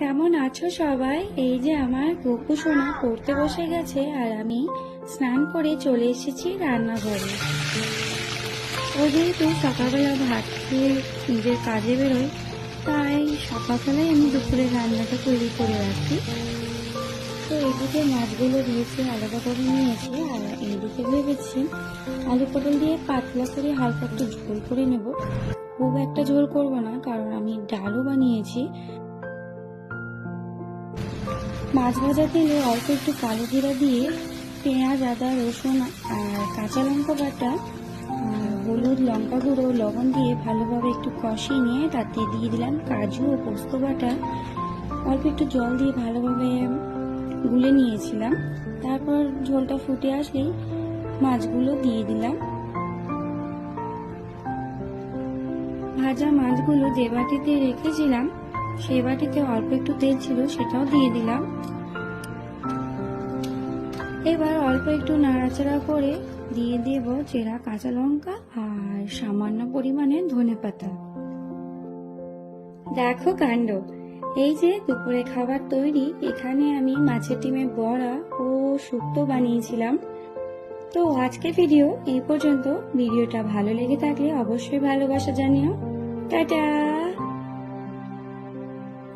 কেমন আছো সবাই? এই যে আমার গোপু সোনা পড়তে বসে গেছে আর আমি স্নান করে চলে এসেছি রান্নাঘরে। ও যেহেতু সকালবেলা ভাত খেয়ে নিজের কাজে বেরোয়, তাই সকালবেলায় আমি দুপুরে রান্নাটা তৈরি করে রাখি। তো এদিকে মাছগুলো দিয়েছি আলাদা করে নিয়েছি আর এইদিকে ভেবেছি আলু পটল দিয়ে পাতলা করে হালকা একটু ঝোল করে নেব। খুব একটা ঝোল করব না, কারণ আমি ডালও বানিয়েছি। মাছ ভাজা তেলে অল্প একটু কালো জিরা দিয়ে পেঁয়াজ, আদা, রসুন আর কাঁচা লঙ্কা বাটা হলুদ লঙ্কা গুঁড়ো, লবণ দিয়ে ভালোভাবে একটু কষিয়ে নিয়ে তাতে দিয়ে দিলাম কাজু ও পোস্ত বাটা। অল্প একটু জল দিয়ে ভালোভাবে গুলে নিয়েছিলাম। তারপর ঝোলটা ফুটে আসলেই মাছগুলো দিয়ে দিলাম। ভাজা মাছগুলো যে বাটিতে রেখেছিলাম সেই বাটিতে অল্প একটু তেল ছিল, সেটাও দিয়ে দিলাম। এবার অল্প একটু নাড়াচাড়া করে দিয়ে দেব চেরা কাঁচা লঙ্কা আর সামান্য পরিমাণে ধনে পাতা। দেখো কাণ্ড, এই যে দুপুরে খাবার তৈরি, এখানে আমি মাছের ডিমের বড়া ও শুক্তো বানিয়েছিলাম। তো আজকে ভিডিও এই পর্যন্ত। ভিডিওটা ভালো লেগে থাকলে অবশ্যই ভালোবাসা জানিও। টাটা!